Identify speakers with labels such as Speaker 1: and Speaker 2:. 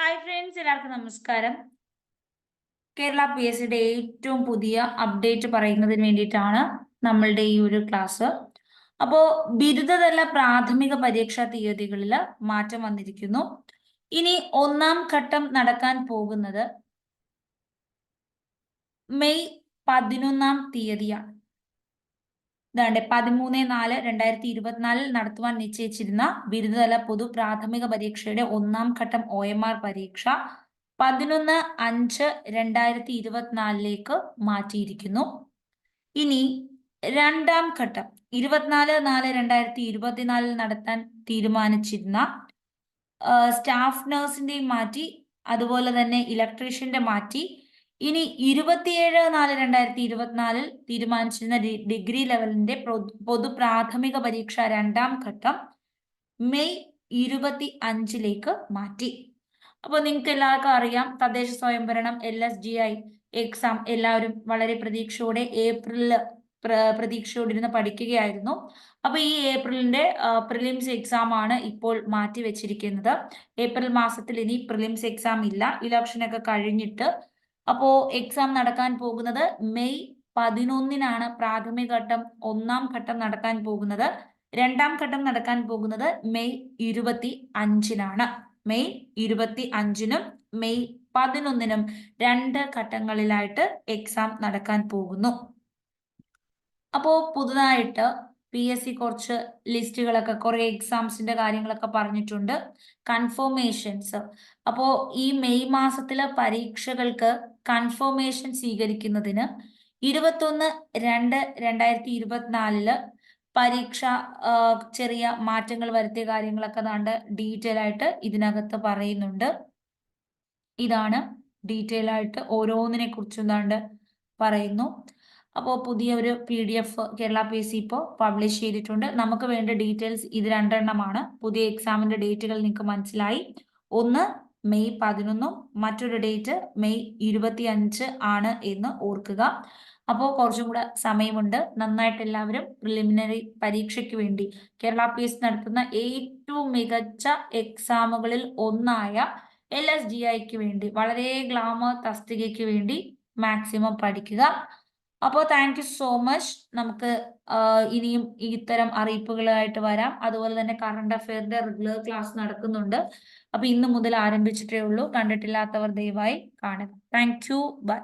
Speaker 1: Hi friends എല്ലാവർക്കും നമസ്കാരം. Kerala P S സിയുടെ ഏറ്റവും പുതിയ അപ്ഡേറ്റ് പറയുന്നതിന് വേണ്ടിയിട്ടാണ് നമ്മളുടെ ഈ ഒരു ക്ലാസ് അപ്പോൾ ബിരുദതല പ്രാഥമിക പരീക്ഷാ തീയതികളിൽ മാറ്റം വന്നിരിക്കുന്നു. ഇനി ഒന്നാം ഘട്ടം നടക്കാൻ പോകുന്നത് മെയ് പതിനൊന്നാം തീയതിയാണ്. ഇതാണ്ട് പതിമൂന്ന് നാല് രണ്ടായിരത്തി ഇരുപത്തിനാലിൽ നടത്തുവാൻ നിശ്ചയിച്ചിരുന്ന ബിരുദതല പൊതു പ്രാഥമിക പരീക്ഷയുടെ ഒന്നാം ഘട്ടം ഒ എം ആർ പരീക്ഷ പതിനൊന്ന് അഞ്ച് രണ്ടായിരത്തി ഇരുപത്തിനാലിലേക്ക് മാറ്റിയിരിക്കുന്നു. ഇനി രണ്ടാം ഘട്ടം ഇരുപത്തിനാല് നാല് രണ്ടായിരത്തി ഇരുപത്തിനാലിൽ നടത്താൻ തീരുമാനിച്ചിരുന്ന സ്റ്റാഫ് നഴ്സിന്റെയും മാറ്റി അതുപോലെ തന്നെ ഇലക്ട്രീഷ്യന്റെ മാറ്റി ഇനി ഇരുപത്തിയേഴ് നാല് രണ്ടായിരത്തി ഇരുപത്തിനാലിൽ തീരുമാനിച്ചിരുന്ന ഡിഗ്രി ലെവലിന്റെ പൊതു പ്രാഥമിക പരീക്ഷ രണ്ടാം ഘട്ടം മെയ് ഇരുപത്തി അഞ്ചിലേക്ക് മാറ്റി. അപ്പൊ നിങ്ങൾക്ക് എല്ലാവർക്കും അറിയാം തദ്ദേശ സ്വയംഭരണം L S G I exam എല്ലാവരും വളരെ പ്രതീക്ഷയോടെ ഏപ്രിലിൽ പ്രതീക്ഷയോടിരുന്ന് പഠിക്കുകയായിരുന്നു. അപ്പൊ ഈ ഏപ്രിലിന്റെ പ്രിലിംസ് എക്സാം ആണ് ഇപ്പോൾ മാറ്റി വെച്ചിരിക്കുന്നത്. ഏപ്രിൽ മാസത്തിൽ ഇനി പ്രിലിംസ് എക്സാം ഇല്ല. ഇലക്ഷനൊക്കെ കഴിഞ്ഞിട്ട് അപ്പോ എക്സാം നടക്കാൻ പോകുന്നത് മെയ് പതിനൊന്നിനാണ് പ്രാഥമിക ഘട്ടം ഒന്നാം ഘട്ടം നടക്കാൻ പോകുന്നത്. രണ്ടാം ഘട്ടം നടക്കാൻ പോകുന്നത് മെയ് ഇരുപത്തി അഞ്ചിനാണ്. മെയ് ഇരുപത്തി അഞ്ചിനും മെയ് പതിനൊന്നിനും രണ്ട് ഘട്ടങ്ങളിലായിട്ട് എക്സാം നടക്കാൻ പോകുന്നു. അപ്പോ പുതുതായിട്ട് പി എസ് സി കുറച്ച് ലിസ്റ്റുകളൊക്കെ കുറെ എക്സാംസിന്റെ കാര്യങ്ങളൊക്കെ പറഞ്ഞിട്ടുണ്ട്. കൺഫോമേഷൻസ് അപ്പോ ഈ മെയ് മാസത്തിലെ പരീക്ഷകൾക്ക് കൺഫോമേഷൻ സ്വീകരിക്കുന്നതിന് ഇരുപത്തൊന്ന് രണ്ട് രണ്ടായിരത്തി ഇരുപത്തിനാലിൽ പരീക്ഷ ചെറിയ മാറ്റങ്ങൾ വരുത്തിയ കാര്യങ്ങളൊക്കെ ദാണ്ട് ഡീറ്റെയിൽ ആയിട്ട് ഇതിനകത്ത് പറയുന്നുണ്ട്. ഇതാണ് ഡീറ്റെയിൽ ആയിട്ട് ഓരോന്നിനെ കുറിച്ചും പറയുന്നു. അപ്പോൾ പുതിയ ഒരു P D F Kerala P S C ഇപ്പോൾ പബ്ലിഷ് ചെയ്തിട്ടുണ്ട്. നമുക്ക് വേണ്ട ഡീറ്റെയിൽസ് ഇത് രണ്ടെണ്ണമാണ്. പുതിയ എക്സാമിന്റെ ഡേറ്റുകൾ നിങ്ങൾക്ക് മനസ്സിലായി. ഒന്ന് മെയ് പതിനൊന്നും മറ്റൊരു ഡേറ്റ് മെയ് ഇരുപത്തി അഞ്ച് ആണ് എന്ന് ഓർക്കുക. അപ്പോൾ കുറച്ചും കൂടെ സമയമുണ്ട്. നന്നായിട്ട് എല്ലാവരും പ്രിലിമിനറി പരീക്ഷയ്ക്ക് വേണ്ടി കേരള പി എസ് നടത്തുന്ന ഏറ്റവും മികച്ച എക്സാമുകളിൽ ഒന്നായ എൽ എസ് ജി ഐക്ക് വേണ്ടി വളരെ ഗ്ലാമർ തസ്തികയ്ക്ക് വേണ്ടി മാക്സിമം പഠിക്കുക. അപ്പോൾ താങ്ക് യു സോ മച്ച് നമുക്ക് ഇനിയും ഇത്തരം അറിയിപ്പുകളായിട്ട് വരാം. അതുപോലെ തന്നെ കറണ്ട് അഫെയറിന്റെ റെഗുലർ ക്ലാസ് നടക്കുന്നുണ്ട്. അപ്പൊ ഇന്ന് മുതൽ ആരംഭിച്ചിട്ടേ ഉള്ളൂ. കണ്ടിട്ടില്ലാത്തവർ ദയവായി കാണുക. Thank you by